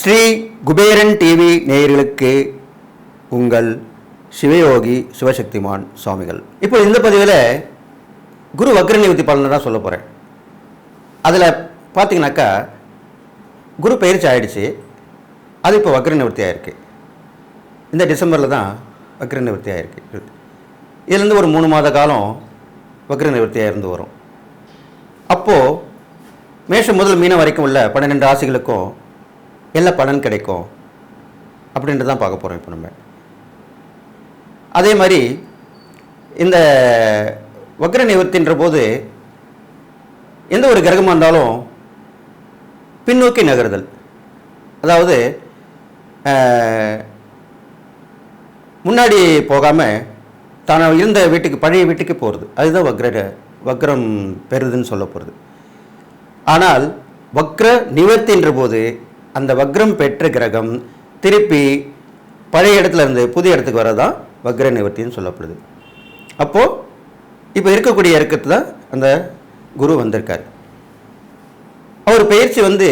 Sri Kuberan TV நேயர்களுக்கு உங்கள் சிவயோகி சிவசக்திமான் சுவாமிகள். இப்போ இந்த பதிவில் குரு வக்ர நிவர்த்தி பலனை தான் சொல்ல போகிறேன் அதில் பார்த்தீங்கன்னாக்கா குரு பயிற்சி ஆகிடுச்சு அது இப்போ வக்ர நிவர்த்தி ஆயிருக்கு. இந்த டிசம்பரில் தான் வக்ர நிவர்த்தி ஆயிருக்கு இதுலேருந்து ஒரு மூணு மாத காலம் வக்ர நிவர்த்தியாக இருந்து வரும். அப்போது மேஷம் முதல் மீனம் வரைக்கும் உள்ள பன்னிரெண்டு ராசிகளுக்கும் என்ன பலன் கிடைக்கும். அப்படின்ட்டு தான் பார்க்க போகிறோம் இப்போ நம்ம. அதே மாதிரி இந்த வக்ர நிவர்த்தின்ற போது எந்த ஒரு கிரகமாக இருந்தாலும் பின்னோக்கி நகருதல். அதாவது முன்னாடி போகாமல் தான் இருந்த வீட்டுக்கு பழைய வீட்டுக்கு போகிறது அதுதான் வக்ர வக்ரம் பெறுதுன்னு சொல்ல போகிறது ஆனால் வக்ர நிவர்த்தின்ற போது அந்த வக்ரம் பெற்ற கிரகம் திருப்பி பழைய இடத்துல இருந்து புதிய இடத்துக்கு வரதான் வக்ர நிவர்த்தின்னு சொல்லப்படுது. அப்போது இப்போ இருக்கக்கூடிய இருக்கிறது தான் அந்த குரு வந்திருக்கார். அவர் பயிற்சி வந்து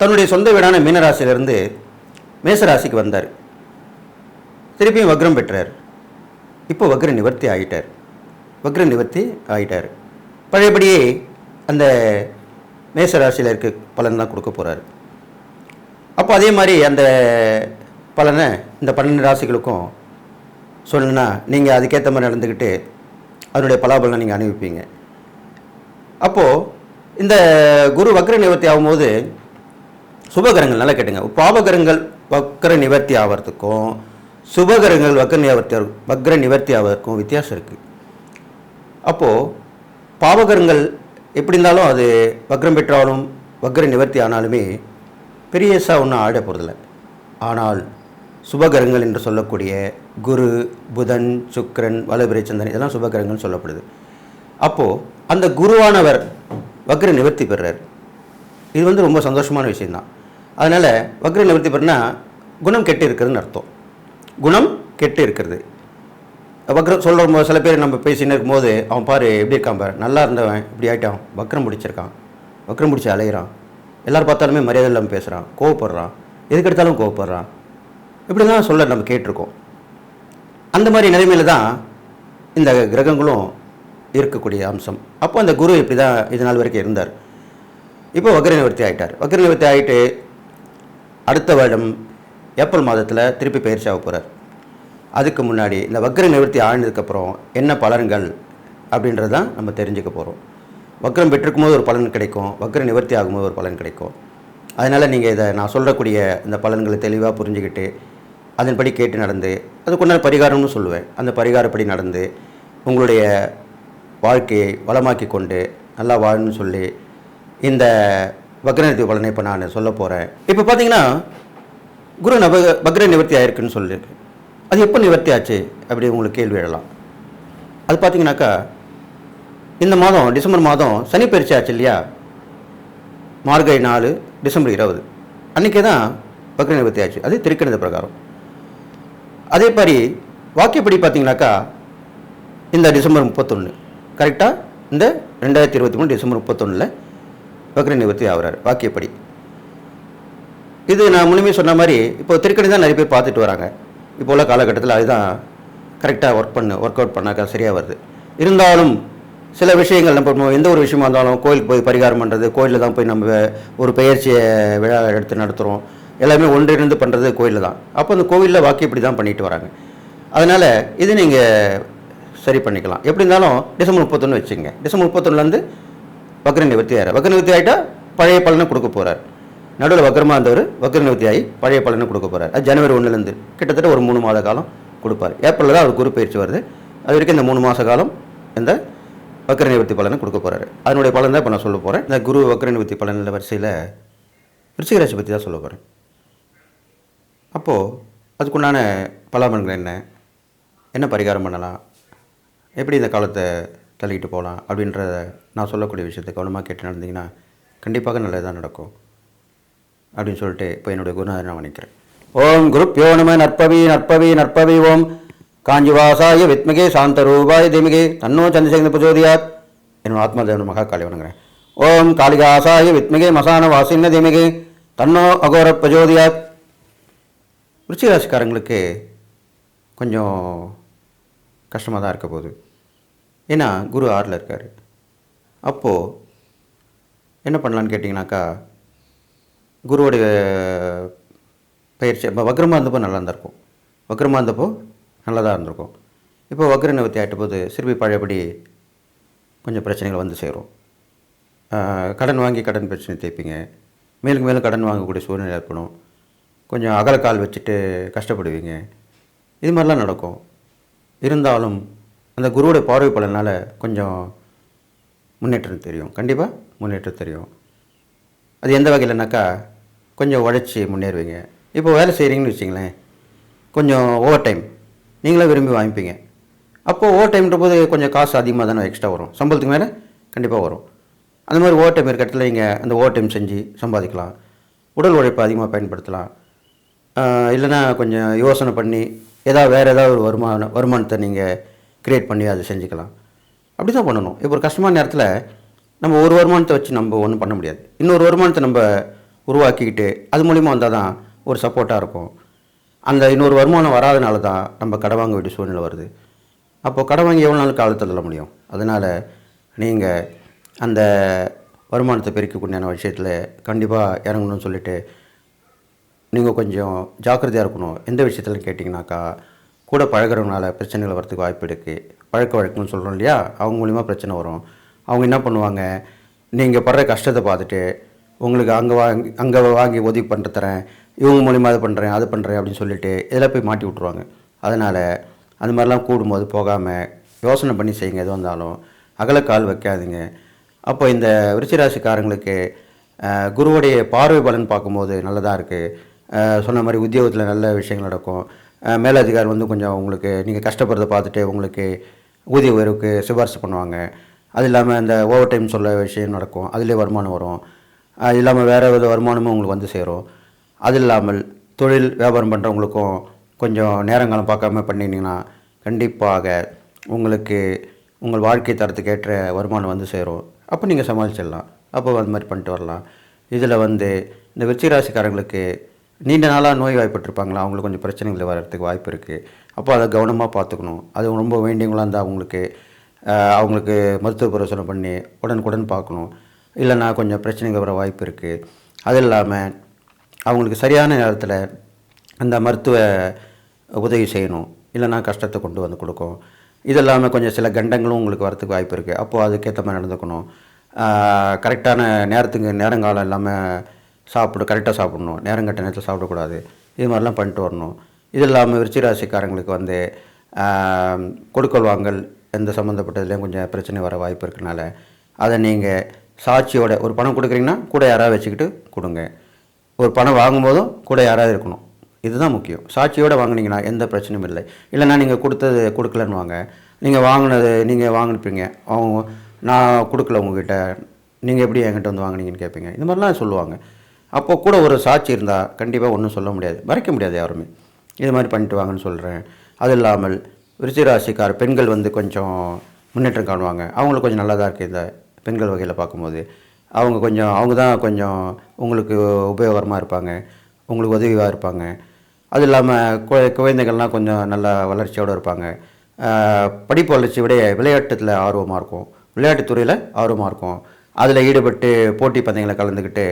தன்னுடைய சொந்த வீடான மீனராசியிலிருந்து மேசராசிக்கு வந்தார். திருப்பியும் வக்ரம் பெற்றார். இப்போ வக்ர நிவர்த்தி ஆகிட்டார் வக்ர நிவர்த்தி ஆகிட்டார் பழையபடியே அந்த மேசராசியில் இருக்க பலன் தான் கொடுக்க போகிறாரு அப்போ அதே மாதிரி அந்த பலனை இந்த பன்னெண்டு ராசிகளுக்கும் சொல்லணுன்னா நீங்கள் அதுக்கேற்ற மாதிரி நடந்துக்கிட்டு அதனுடைய பலாபலனை நீங்கள் அனுபவிப்பீங்க. அப்போது இந்த குரு வக்ர நிவர்த்தி ஆகும்போது சுபகரங்கள் நல்லா கேட்டுங்க. பாபகரங்கள் வக்ர நிவர்த்தி ஆகிறதுக்கும் சுபகரங்கள் வக்ர நிவர்த்தி வக்ர நிவர்த்தி ஆவதற்கும் வித்தியாசம் இருக்குது அப்போது பாவகரங்கள் எப்படி இருந்தாலும் அது வக்ரம் பெற்றாலும் வக்ர நிவர்த்தி ஆனாலுமே பெரியசாக ஒன்றும் ஆட போகிறதில்ல ஆனால் சுபகரங்கள் என்று சொல்லக்கூடிய குரு புதன் சுக்கரன் வலபிரை சந்திரன் இதெல்லாம் சுபகரங்கள்னு சொல்லப்படுது. அப்போது அந்த குருவானவர் வக்ர நிவர்த்தி பெறுறார் இது வந்து ரொம்ப சந்தோஷமான விஷயந்தான் அதனால் வக்ர நிவர்த்தி பெறுனா குணம் கெட்டு இருக்கிறதுன்னு அர்த்தம். குணம் கெட்டு இருக்கிறது. வக்ரம் சொல்கிற சில பேர் நம்ம பேசின்னு இருக்கும்போது அவன் பாரு எப்படி இருக்கான் பாரு. நல்லா இருந்தவன் இப்படி ஆகிட்டான் வக்ரம் பிடிச்சிருக்கான். வக்ரம் பிடிச்சி அலையிறான். எல்லோரும் பார்த்தாலுமே மரியாதை இல்லாமல் பேசுகிறான் கோவப்படுறான். எதுக்கு எடுத்தாலும் கோவப்படுறான். இப்படி தான் சொல்ல நம்ம கேட்டிருக்கோம். அந்த மாதிரி நிலைமையில தான் இந்த கிரகங்களும் இருக்கக்கூடிய அம்சம். அப்போ அந்த குரு இப்படி தான் இது நாள் வரைக்கும் இருந்தார். இப்போ வக்ர நிவர்த்தி ஆகிட்டார் வக்ர நிவர்த்தி ஆகிட்டு அடுத்த வருடம் ஏப்ரல் மாதத்தில் திருப்பி பயிற்சி ஆக போகிறார் அதுக்கு முன்னாடி இந்த வக்ர நிவர்த்தி ஆழ்ந்ததுக்கப்புறம் என்ன பலன்கள் அப்படின்றது தான் நம்ம தெரிஞ்சுக்க போகிறோம் வக்ரம் பெற்றிருக்கும் போது ஒரு பலன் கிடைக்கும். வக்ர நிவர்த்தி ஆகும்போது ஒரு பலன் கிடைக்கும். அதனால் நீங்கள் இதை நான் சொல்லக்கூடிய இந்த பலன்களை தெளிவாக புரிஞ்சுக்கிட்டு அதன்படி கேட்டு நடந்து அதுக்குண்டான பரிகாரம்னு சொல்லுவேன். அந்த பரிகாரப்படி நடந்து உங்களுடைய வாழ்க்கையை வளமாக்கி கொண்டு நல்லா வாழணும்னு சொல்லி இந்த வக்ரநிவர்த்தி பலனை இப்போ நான் சொல்ல போகிறேன் இப்போ பார்த்தீங்கன்னா குரு நப பக்ர நிவர்த்தி ஆயிருக்குன்னு சொல்லியிருக்கு அது எப்போ நிவர்த்தி ஆச்சு? அப்படி உங்களுக்கு கேள்வி எழலாம். அது பார்த்தீங்கன்னாக்கா இந்த மாதம் டிசம்பர் மாதம் சனி பயிற்சி ஆச்சு இல்லையா? மார்கழி நாலு டிசம்பர் இருபது. அன்றைக்கே தான் பக்ர நிவர்த்தி ஆச்சு. அது திருக்கணித பிரகாரம். அதே மாதிரி வாக்கியப்படி பார்த்தீங்கன்னாக்கா இந்த டிசம்பர் முப்பத்தொன்று கரெக்டாக இந்த ரெண்டாயிரத்தி இருபத்தி மூணு டிசம்பர் முப்பத்தொன்னில் வக்ர நிவர்த்தி ஆகிறார் வாக்கியப்படி. இது நான் முழுமையாக சொன்ன மாதிரி இப்போ திருக்கணி தான் நிறைய பேர் பார்த்துட்டு வராங்க. இப்போ உள்ள காலகட்டத்தில் அதுதான் கரெக்டாக ஒர்க் பண்ணு ஒர்க் அவுட் பண்ணாக்கா சரியாக வருது. இருந்தாலும் சில விஷயங்கள் நம்ம எந்த ஒரு விஷயமா இருந்தாலும் கோயிலுக்கு போய் பரிகாரம் பண்ணுறது கோயிலில் தான் போய் நம்ம ஒரு பெயர்ச்சியை விழா எடுத்து நடத்துகிறோம் எல்லாமே ஒன்றிணைந்து பண்ணுறது கோயிலில் தான். அப்போ அந்த கோவிலில் வாக்கி இப்படி தான் பண்ணிட்டு வராங்க. அதனால் இது நீங்கள் சரி பண்ணிக்கலாம். எப்படி இருந்தாலும் டிசம்பர் முப்பத்தொன்று வச்சுங்க டிசம்பர் முப்பத்தொன்னுலேருந்து வக்ர நிவர்த்தி ஆகிறார் வக்ர நிவர்த்தி ஆகிட்டால் பழைய பலனை கொடுக்க போகிறார் நடுவில் வக்கரமாக இருந்தவர் வக்ர நிவர்த்தி ஆகி பழைய பலனை கொடுக்க போகிறார் அது ஜனவரி ஒன்றுலேருந்து கிட்டத்தட்ட ஒரு மூணு மாத காலம் கொடுப்பார். ஏப்ரலில் தான் அவர் குரு பயிற்சி வருது. அது வரைக்கும் இந்த மூணு மாத காலம் இந்த வக்ர நிவர்த்தி பலனை கொடுக்க போகிறாரு அதனுடைய பலன் தான் இப்போ நான் சொல்ல போகிறேன் இந்த குரு வக்ர நிவர்த்தி பலனில் வரிசையில் விருச்சிக பற்றி தான் சொல்ல போகிறேன் அப்போது அதுக்குண்டான பலாபலன்கள் என்ன? என்ன பரிகாரம் பண்ணலாம்? எப்படி இந்த காலத்தை தள்ளிக்கிட்டு போகலாம்? அப்படின்றத நான் சொல்லக்கூடிய விஷயத்தை கவனமாக கேட்டு நடந்தீங்கன்னா கண்டிப்பாக நல்லதாக நடக்கும். அப்படின்னு சொல்லிட்டு இப்போ என்னுடைய குருநாதர் நான் வணிக்கிறேன் ஓம் குருப்பியோ நம நற்பவி நற்பவி நற்பவி ஓம். காஞ்சிவாசாய வித்மகே சாந்த ரூபாய் திமிகே தன்னோ சந்திரசேகர பிரச்சோதியாத் என்னோட ஆத்மாதேவன் மகா காளி வணங்குறேன். ஓம் காளிகாசாய வித்மகே மசான வாசின்ன திமிகே தன்னோ அகோர பிரஜோதியாத் ருச்சிராசிக்காரங்களுக்கு கொஞ்சம் கஷ்டமாக தான் இருக்க போகுது. ஏன்னா குரு ஆறில் இருக்கார். அப்போது என்ன பண்ணலான்னு கேட்டிங்கனாக்கா குருவோடைய பயிற்சி இப்போ வக்ரமாக இருந்தப்போ நல்லா இருந்திருக்கும். வக்ரமாக இருந்தப்போ நல்லா தான் இருந்திருக்கும். இப்போ வக்ர நிவர்த்தி ஆகிட்ட போது சிறுபி பழையபடி கொஞ்சம் பிரச்சனைகள் வந்து சேரும். கடன் வாங்கி கடன் பிரச்சனை தேய்ப்பீங்க மேலும் மேலும் கடன் வாங்கக்கூடிய சூழ்நிலை ஏற்படும். கொஞ்சம் அகலக்கால் வச்சுட்டு கஷ்டப்படுவீங்க. இது மாதிரிலாம் நடக்கும். இருந்தாலும் அந்த குருவோடைய பார்வை பலனால் கொஞ்சம் முன்னேற்றம் தெரியும். கண்டிப்பாக முன்னேற்றம் தெரியும். அது எந்த வகையிலனாக்கா கொஞ்சம் உழைச்சி முன்னேறுவீங்க. இப்போ வேலை செய்கிறீங்கன்னு வச்சிங்களேன் கொஞ்சம் ஓவர் டைம் நீங்களே விரும்பி வாங்கிப்பீங்க. அப்போது ஓவர் டைம்ன்ற போது கொஞ்சம் காசு அதிகமாக தானே எக்ஸ்ட்ரா வரும். சம்பளத்துக்கு மேலே கண்டிப்பாக வரும். அந்த மாதிரி ஓவர் டைம் இருக்க இடத்துல நீங்கள் அந்த ஓவர் டைம் செஞ்சு சம்பாதிக்கலாம். உடல் உழைப்பை அதிகமாக பயன்படுத்தலாம். இல்லைன்னா கொஞ்சம் யோசனை பண்ணி ஏதாவது வேறு ஏதாவது ஒரு வருமானம் வருமானத்தை நீங்கள் க்ரியேட் பண்ணி அதை செஞ்சுக்கலாம். அப்படி தான் பண்ணணும். இப்போ ஒரு கஷ்டமான நேரத்தில் நம்ம ஒரு வருமானத்தை வச்சு நம்ம ஒன்றும் பண்ண முடியாது. இன்னொரு வருமானத்தை நம்ம உருவாக்கிக்கிட்டு அது மூலிமா வந்தால் தான் ஒரு சப்போர்ட்டாக இருக்கும். அந்த இன்னொரு வருமானம் வராதனால தான் நம்ம கடை வாங்க வேண்டிய சூழ்நிலை வருது. அப்போது கடை வாங்கி எவ்வளோ நாள் காலத்தில் தள்ள முடியும்? அதனால் நீங்கள் அந்த வருமானத்தை பெருக்கக்கூடிய விஷயத்தில் கண்டிப்பாக இறங்கணும்னு சொல்லிட்டு நீங்கள் கொஞ்சம் ஜாக்கிரதையாக இருக்கணும். எந்த விஷயத்தில் கேட்டிங்கனாக்கா கூட பழகுறவங்களால பிரச்சனைகள் வரதுக்கு வாய்ப்பு இருக்குது பழக்க வழக்கம்னு சொல்கிறோம் இல்லையா? அவங்க மூலிமா பிரச்சனை வரும். அவங்க என்ன பண்ணுவாங்க? நீங்கள் படுற கஷ்டத்தை பார்த்துட்டு உங்களுக்கு அங்கே வாங்கி அங்கே வாங்கி உதவி பண்ணுற தரேன் இவங்க மூலிமா அது பண்ணுறேன் அது பண்ணுறேன் அப்படின்னு சொல்லிட்டு இதில் போய் மாட்டி விட்ருவாங்க அதனால் அது மாதிரிலாம் கூடும்போது போகாமல் யோசனை பண்ணி செய்யுங்க எது வந்தாலும். அகலக்கால் வைக்காதீங்க. அப்போ இந்த விருச்சிராசிக்காரங்களுக்கு குருவுடைய பார்வை பலன் பார்க்கும்போது நல்லதாக இருக்குது சொன்ன மாதிரி உத்தியோகத்தில் நல்ல விஷயங்கள் நடக்கும். மேலதிகாரி வந்து கொஞ்சம் உங்களுக்கு நீங்கள் கஷ்டப்படுறத பார்த்துட்டு உங்களுக்கு ஊதிய உயர்வுக்கு சிபாரிசு பண்ணுவாங்க. அது இல்லாமல் இந்த ஓவர் டைம் சொல்ல விஷயம் நடக்கும். அதிலே வருமானம் வரும். அது இல்லாமல் வேறு வித வருமானமும் உங்களுக்கு வந்து சேரும். அது இல்லாமல் தொழில் வியாபாரம் பண்ணுறவங்களுக்கும் கொஞ்சம் நேரங்காலம் பார்க்காம பண்ணினீங்கன்னா கண்டிப்பாக உங்களுக்கு உங்கள் வாழ்க்கை தரத்துக்கு ஏற்ற வருமானம் வந்து சேரும். அப்போ நீங்கள் சமாளிச்சிடலாம். அப்போ அது மாதிரி பண்ணிட்டு வரலாம். இதில் வந்து இந்த விருச்சிகராசிக்காரங்களுக்கு நீண்ட நாளாக நோய் வாய்ப்பட்டிருப்பாங்களா? அவங்களுக்கு கொஞ்சம் பிரச்சனைகள் வர்றதுக்கு வாய்ப்பு இருக்குது அப்போ அதை கவனமாக பார்த்துக்கணும். அது ரொம்ப வேண்டியவங்களாக இருந்தால் அவங்களுக்கு அவங்களுக்கு மருத்துவ பரிசோதனை பண்ணி உடனுக்குடன் பார்க்கணும். இல்லைன்னா கொஞ்சம் பிரச்சனைகள் வர வாய்ப்பு இருக்குது அது இல்லாமல் அவங்களுக்கு சரியான நேரத்தில் அந்த மருத்துவ உதவி செய்யணும். இல்லைன்னா கஷ்டத்தை கொண்டு வந்து கொடுக்கும். இது இல்லாமல் கொஞ்சம் சில கண்டங்களும் உங்களுக்கு வரத்துக்கு வாய்ப்பு இருக்குது அப்போது அதுக்கேற்ற மாதிரி நடந்துக்கணும். கரெக்டான நேரத்துக்கு நேரங்காலம் இல்லாமல் சாப்பிடு கரெக்டாக சாப்பிடணும். நேரங்கட்ட நேரத்தில் சாப்பிடக்கூடாது. இது மாதிரிலாம் பண்ணிட்டு வரணும். இது இல்லாமல் விருச்சிராசிக்காரங்களுக்கு வந்து கொடுக்கல் வாங்கல் எந்த சம்மந்தப்பட்டதுலேயும் கொஞ்சம் பிரச்சனை வர வாய்ப்பு இருக்கனால அதை நீங்கள் சாட்சியோட ஒரு பணம் கொடுக்குறீங்கன்னா கூட யாராவது வச்சுக்கிட்டு கொடுங்க. ஒரு பணம் வாங்கும்போதும் கூட யாராவது இருக்கணும். இதுதான் முக்கியம். சாட்சியோடு வாங்கினீங்கன்னா எந்த பிரச்சனையும் இல்லை. இல்லைன்னா நீங்கள் கொடுத்தது கொடுக்கலன்னு வாங்க. நீங்கள் வாங்கினது நீங்கள் வாங்கினுப்பீங்க அவங்க நான் கொடுக்கல உங்ககிட்ட. நீங்கள் எப்படி என்கிட்ட வந்து வாங்குனீங்கன்னு கேட்பீங்க. இந்த மாதிரிலாம் சொல்லுவாங்க. அப்போ கூட ஒரு சாட்சி இருந்தால் கண்டிப்பாக ஒன்றும் சொல்ல முடியாது. மறைக்க முடியாது யாருமே. இது மாதிரி பண்ணிட்டு வாங்கன்னு சொல்கிறேன் அது இல்லாமல் விருச்சிராசிக்கார பெண்கள் வந்து கொஞ்சம் முன்னேற்றம் காணுவாங்க. அவங்களுக்கு கொஞ்சம் நல்லா தான் இருக்குது இந்த பெண்கள் வகையில் பார்க்கும்போது அவங்க கொஞ்சம் அவங்க தான் கொஞ்சம் உங்களுக்கு உபயோகரமாக இருப்பாங்க உங்களுக்கு உதவியாக இருப்பாங்க. அது இல்லாமல் கு குழந்தைகள்லாம் கொஞ்சம் நல்லா வளர்ச்சியோடு இருப்பாங்க. படிப்பு வளர்ச்சி விட விளையாட்டுத்தில் ஆர்வமாக இருக்கும். விளையாட்டுத்துறையில் ஆர்வமாக இருக்கும். அதில் ஈடுபட்டு போட்டி பந்தயங்களை கலந்துக்கிட்டு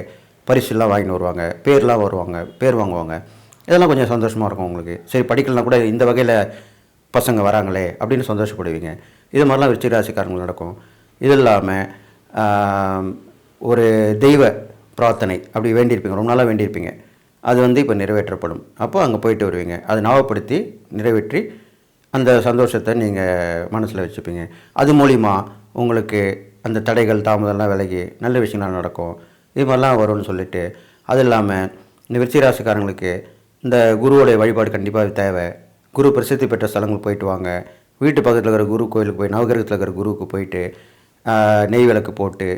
பரிசுலாம் வாங்கிட்டு வருவாங்க. பேர்லாம் வருவாங்க பேர் வாங்குவாங்க. இதெல்லாம் கொஞ்சம் சந்தோஷமாக இருக்கும் உங்களுக்கு. சரி படிக்கலாம் கூட இந்த வகையில் பசங்க வராங்களே அப்படின்னு சந்தோஷப்படுவீங்க. இது மாதிரிலாம் விருச்சிக ராசிக்காரங்களுக்கு நடக்கும். இது இல்லாமல் ஒரு தெய்வ பிரார்த்தனை அப்படி வேண்டியிருப்பீங்க. ரொம்ப நாளாக வேண்டியிருப்பீங்க. அது வந்து இப்போ நிறைவேற்றப்படும். அப்போ அங்கே போயிட்டு வருவீங்க. அதை ஞாபகப்படுத்தி நிறைவேற்றி அந்த சந்தோஷத்தை நீங்கள் மனசில் வச்சுப்பீங்க. அது மூலிமா உங்களுக்கு அந்த தடைகள் தாமதம்லாம் விலகி நல்ல விஷயங்கள்லாம் நடக்கும். இது மாதிரிலாம் வரும்னு சொல்லிட்டு அது இல்லாமல் இந்த விருச்சிராசிக்காரங்களுக்கு இந்த குருவோடைய வழிபாடு கண்டிப்பாக தேவை. குரு பிரசித்தி பெற்ற ஸ்தலங்களுக்கு போயிட்டு வாங்க. வீட்டு பக்கத்தில் இருக்கிற குரு கோயிலுக்கு போய் நவகிரகத்தில் இருக்கிற குருவுக்கு போயிட்டு நெய் விளக்கு போட்டு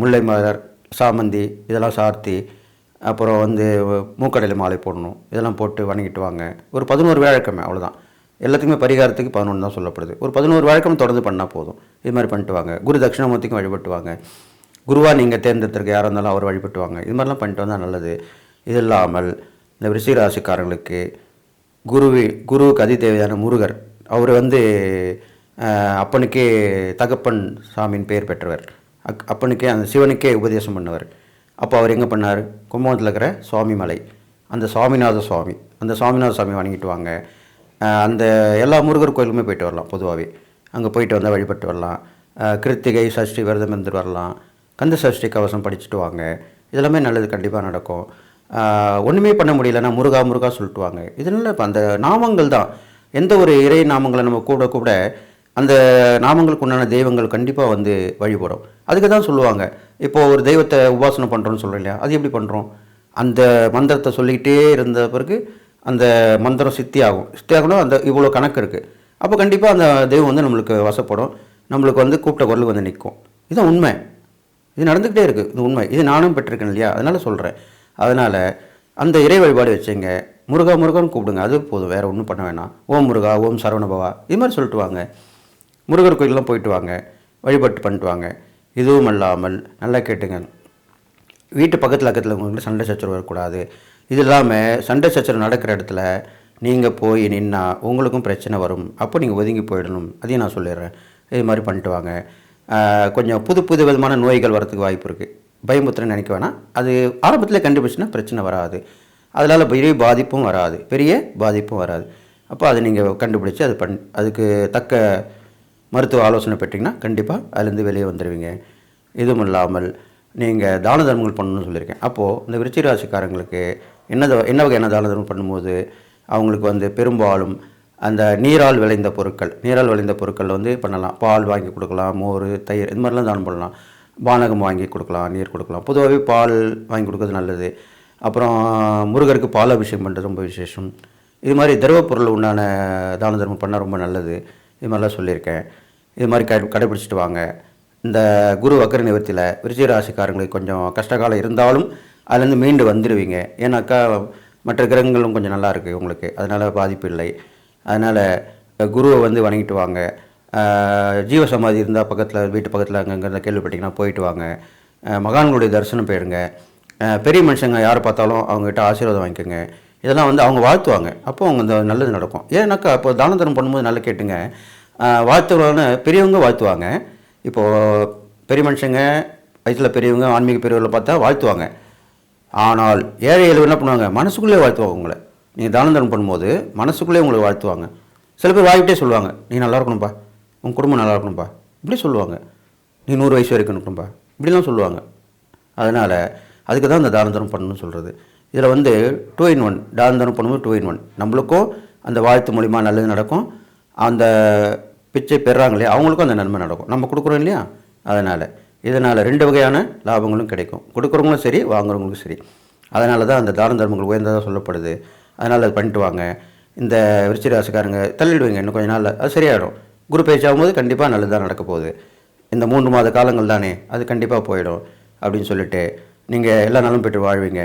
முல்லை மலர் சாமந்தி இதெல்லாம் சார்த்தி அப்புறம் வந்து மூக்கடையில் மாலை போடணும். இதெல்லாம் போட்டு வணங்கிட்டு வாங்க. ஒரு பதினோரு வியாழக்கிழமை அவ்வளோதான் எல்லாத்துக்குமே பரிகாரத்துக்கு பதினொன்று தான் சொல்லப்படுது. ஒரு பதினோரு வழக்கம் தொடர்ந்து பண்ணால் போதும். இது மாதிரி பண்ணிட்டு வாங்க. குரு தட்சிணாமூர்த்திக்கும் வழிபட்டு வாங்க. குருவாக நீங்கள் தேர்ந்தெடுத்துருக்க யாராக இருந்தாலும் அவர் வழிபட்டு வாங்க. இது மாதிரிலாம் பண்ணிட்டு வந்தால் நல்லது. இது இல்லாமல் இந்த ரிஷிராசிக்காரங்களுக்கு குருவி குருவுக்கு அதி தேவையான முருகர் அவர் வந்து அப்பனுக்கே தகப்பன் சாமியின் பெயர் பெற்றவர். அக் அப்பனுக்கே அந்த சிவனுக்கே உபதேசம் பண்ணவர். அப்போ அவர் எங்கே பண்ணார்? கும்பகோணத்தில் இருக்கிற சுவாமி மலை அந்த சுவாமிநாத சுவாமி. அந்த சுவாமிநாத சுவாமி வணங்கிட்டு வாங்க. அந்த எல்லா முருகர் கோயிலுமே போயிட்டு வரலாம் பொதுவாகவே. அங்கே போயிட்டு வந்தால் வழிபட்டு வரலாம். கிருத்திகை சஷ்டி விரதம் இருந்து வரலாம். கந்த சஷ்டி கவசம் படிச்சுட்டு வாங்க. இதெல்லாமே நல்லது கண்டிப்பாக நடக்கும். ஒன்றுமே பண்ண முடியலன்னா முருகா முருகா சொல்லிட்டு வாங்க. இதனால் இப்போ அந்த நாமங்கள் தான். எந்த ஒரு இறை நாமங்களை நம்ம கூட கூட அந்த நாமங்களுக்கு உண்டான தெய்வங்கள் கண்டிப்பாக வந்து வழிபடும். அதுக்கு தான் சொல்லுவாங்க. இப்போது ஒரு தெய்வத்தை உபாசனை பண்ணுறோன்னு சொல்கிறோம் இல்லையா? அது எப்படி பண்ணுறோம் அந்த மந்திரத்தை சொல்லிக்கிட்டே இருந்த பிறகு அந்த மந்திரம் சித்தி ஆகும். சித்தி ஆகணும் அந்த இவ்வளோ கணக்கு இருக்குது அப்போ கண்டிப்பாக அந்த தெய்வம் வந்து நம்மளுக்கு வசப்படும். நம்மளுக்கு வந்து கூப்பிட்ட குரலுக்கு வந்து நிற்கும். இதுதான் உண்மை. இது நடந்துக்கிட்டே இருக்குது இது உண்மை. இது நானும் பெற்றிருக்கேன் இல்லையா? அதனால் சொல்கிறேன் அதனால் அந்த இறை வழிபாடு வச்சுங்க. முருகா முருகன் கூப்பிடுங்க. அது போதும். வேறு ஒன்றும் பண்ண வேணாம். ஓம் முருகா ஓம் சரவணபவா இது மாதிரி சொல்லிட்டு வாங்க. முருகர் கோயிலெலாம் போயிட்டு வாங்க வழிபட்டு பண்ணிட்டு வாங்க. இதுவும் அல்லாமல் நல்லா கேட்டுங்க. வீட்டு பக்கத்தில் பக்கத்தில் உங்களுக்கு சண்டை சச்சரவு வரக்கூடாது. இது இல்லாமல் சண்டை சச்சரவு நடக்கிற இடத்துல நீங்கள் போய் நின்னா உங்களுக்கும் பிரச்சனை வரும். அப்போ நீங்கள் ஒதுங்கி போயிடணும். அதையும் நான் சொல்லிடுறேன். இது மாதிரி பண்ணிட்டு வாங்க. கொஞ்சம் புது புது விதமான நோய்கள் வரத்துக்கு வாய்ப்பு இருக்குது பயமுத்திரன்னு நினைக்க வேணாம். அது ஆரம்பத்தில் கண்டுபிடிச்சுன்னா பிரச்சனை வராது. அதனால் பெரிய பாதிப்பும் வராது. பெரிய பாதிப்பும் வராது. அப்போ அதை நீங்கள் கண்டுபிடிச்சி அது பண் அதுக்கு தக்க மருத்துவ ஆலோசனை பெற்றீங்கன்னா கண்டிப்பாக அதுலேருந்து வெளியே வந்துடுவீங்க இதுவும் இல்லாமல் நீங்கள் தான தர்மங்கள் பண்ணணும்னு சொல்லியிருக்கேன். அப்போது இந்த விருச்சி ராசிக்காரங்களுக்கு என்ன என்ன வகையான தான தர்மம் பண்ணும்போது அவங்களுக்கு வந்து பெரும்பாலும் அந்த நீரால் விளைந்த பொருட்கள் நீரால் விளைந்த பொருட்கள் வந்து பண்ணலாம். பால் வாங்கி கொடுக்கலாம் மோர் தயிர் இது மாதிரிலாம் தானம் பண்ணலாம். பானகம் வாங்கி கொடுக்கலாம் நீர் கொடுக்கலாம். பொதுவாகவே பால் வாங்கி கொடுக்கறது நல்லது. அப்புறம் முருகருக்கு பால் அபிஷேகம் பண்ணுறது ரொம்ப விசேஷம். இது மாதிரி திரவ பொருள் உண்டான தான தர்மம் பண்ணால் ரொம்ப நல்லது. இது மாதிரிலாம் சொல்லியிருக்கேன். இது மாதிரி கடை கடைபிடிச்சிட்டு வாங்க. இந்த குரு வக்கர நிவர்த்தியில் விருச்சிகராசிக்காரங்களுக்கு கொஞ்சம் கஷ்டகாலம் இருந்தாலும் அதுலேருந்து மீண்டு வந்துடுவீங்க ஏன்னாக்கா மற்ற கிரகங்களும் கொஞ்சம் நல்லா இருக்குது உங்களுக்கு. அதனால் பாதிப்பு இல்லை. அதனால் குருவை வந்து வணங்கிட்டு வாங்க. ஜீவசமாதி ஜீவ சமாதி இருந்தால் பக்கத்தில் வீட்டு பக்கத்தில் அங்கங்கே கேள்விப்பட்டீங்கன்னா போயிட்டு வாங்க. மகான்களுடைய தரிசனம் போயிடுங்க பெரிய மனுஷங்க யாரை பார்த்தாலும் அவங்ககிட்ட ஆசீர்வாதம் வாங்கிக்கோங்க. இதெல்லாம் வந்து அவங்க வாழ்த்துவாங்க. அப்போ அவங்க இந்த நல்லது நடக்கும். ஏன்னாக்கா இப்போ தான தர்மம் பண்ணும்போது நல்லா கேட்டுங்க. ஆஹ் பெரியவங்க வாழ்த்துவாங்க. இப்போது பெரிய மனுஷங்க வயசில் பெரியவங்க ஆன்மீக பெரியவர்களை பார்த்தா வாழ்த்துவாங்க. ஆனால் ஏழை எளிவர் என்ன பண்ணுவாங்க? மனசுக்குள்ளே வாழ்த்துவாங்க உங்களை. நீங்கள் தான தர்மம் பண்ணும்போது மனசுக்குள்ளே உங்களை வாழ்த்துவாங்க. சில பேர் வாய்கிட்டே சொல்லுவாங்க நீ நல்லா இருக்கணும்ப்பா உன் குடும்பம் நல்லா இருக்கணும்ப்பா இப்படி சொல்லுவாங்க. நீ நூறு வயசு வரைக்கும் இருக்கணும்ப்பா இப்படிலாம் சொல்லுவாங்க. அதனால் அதுக்கு தான் இந்த தான தர்மம் பண்ணணும்னு சொல்கிறது இதில் வந்து டூ இன் ஒன் தான தர்மம் பண்ணும்போது டூ இன் ஒன் நம்மளுக்கும் அந்த வாழ்த்து மூலிமா நல்லது நடக்கும். அந்த பிச்சை பெறாங்களே அவங்களுக்கும் அந்த நன்மை நடக்கும். நம்ம கொடுக்குறோம் இல்லையா? அதனால். இதனால் ரெண்டு வகையான லாபங்களும் கிடைக்கும். கொடுக்குறவங்களும் சரி வாங்குறவங்களுக்கும் சரி. அதனால தான் அந்த தான தர்மங்கள் உயர்ந்ததாக சொல்லப்படுது. அதனால் அது பண்ணிட்டு வாங்க. இந்த விருச்சிக ராசிக்காரங்க தள்ளிடுவீங்க இன்னும் கொஞ்ச நாளில். அது சரியாயிடும். குரு பேச்சு ஆகும்போது கண்டிப்பாக நல்லதாக நடக்க போகுது. இந்த மூன்று மாத காலங்கள் தானே அது கண்டிப்பாக போயிடும் அப்படின்னு சொல்லிட்டு நீங்கள் எல்லா நாளும் பெற்று வாழ்வீங்க.